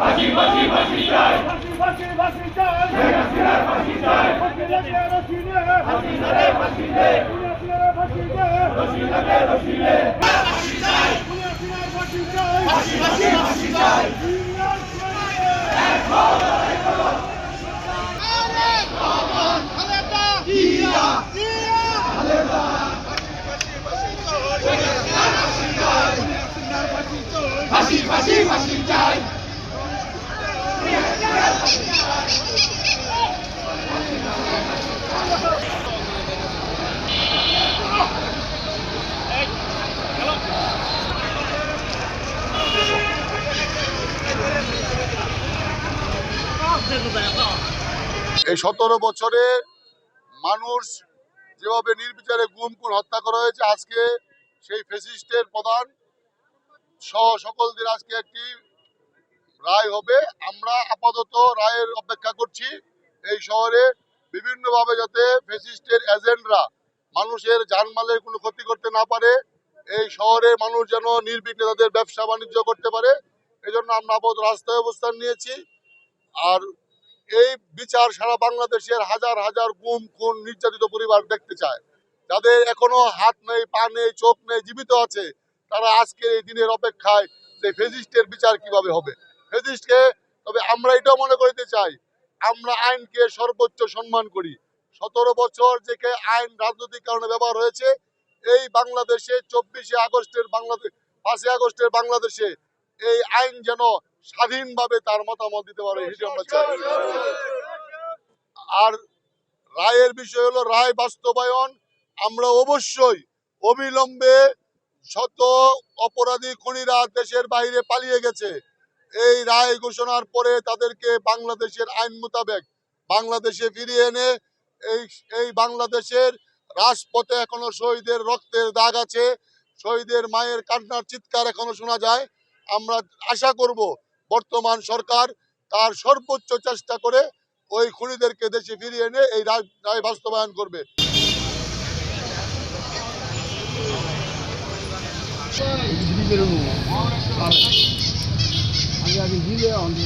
ফাঁসি ফাঁসি ফাঁসি চাই ফাঁসি ফাঁসি ফাঁসি চাই শেখ হাসিনার ফাঁসি চাই ফাঁসি লাগে রশি দে হাসিনারে ফাঁসি দে পুলিশের ফাঁসি দে রশি লাগে রশি দে পুলিশের ফাঁসি চাই ফাঁসি ফাঁসি ফাঁসি চাই ফাঁসি ফাঁসি ফাঁসি চাই এই সতেরো বছরে মানুষ যেভাবে নির্বিচারে গুম, খুন, হত্যা করা হয়েছে, আজকে সেই ফেসিস্টের প্রধান সহ সকলদের আজকে একটি রায় হবে। আমরা আপাতত রায়ের অপেক্ষা করছি এই শহরে বিভিন্নভাবে যাতে ফেসিস্টের এজেন্টরা মানুষের জানমালের কোনো ক্ষতি করতে না পারে, এই শহরে মানুষ যেন নির্বিঘ্নে তাদের ব্যবসা বাণিজ্য করতে পারে। এজন্য আমরা আপাতত রাস্তায় অবস্থান নিয়েছি। আর এই বিচার সারা বাংলাদেশের হাজার হাজার গুম, খুন, নির্যাতিত পরিবার দেখতে চায়। যাদের এখনও হাত নেই, পা নেই, চোখ নেই, জীবিত আছে, তারা আজকে এই দিনের অপেক্ষায় যে ফেজিস্টের বিচার কীভাবে হবে? ফেজিস্টকে তবে আমরা এটাও মনে করিতে চাই, আমরা আইনকে সর্বোচ্চ সম্মান করি। সতেরো বছর যেকে আইন রাজনৈতিক কারণে ব্যবহার হয়েছে, এই বাংলাদেশে চব্বিশে আগস্টের বাংলাদেশ পাঁচই আগস্টের বাংলাদেশে এই আইন যেন স্বাধীনভাবে তার মতামত দিতে পারে সেটা আমরা চাই আর রায়ের বিষয় হলো রায় বাস্তবায়ন। আমরা অবশ্যই অবিলম্বে শত অপরাধী খুনিরা দেশের বাইরে পালিয়ে গেছে। এই রায় ঘোষণার পরে তাদেরকে বাংলাদেশের আইন মোতাবেক বাংলাদেশে ফিরিয়ে এনে এই এই বাংলাদেশের রাজপথে এখনও শহীদের রক্তের দাগ আছে শহীদের মায়ের কান্নার চিৎকার এখনও শোনা যায়। আমরা আশা করব বর্তমান সরকার তার সর্বোচ্চ চেষ্টা করে ওই খুনিদেরকে দেশে ফিরিয়ে এনে এই রায় বাস্তবায়ন করবে। আগে দিলে অন্য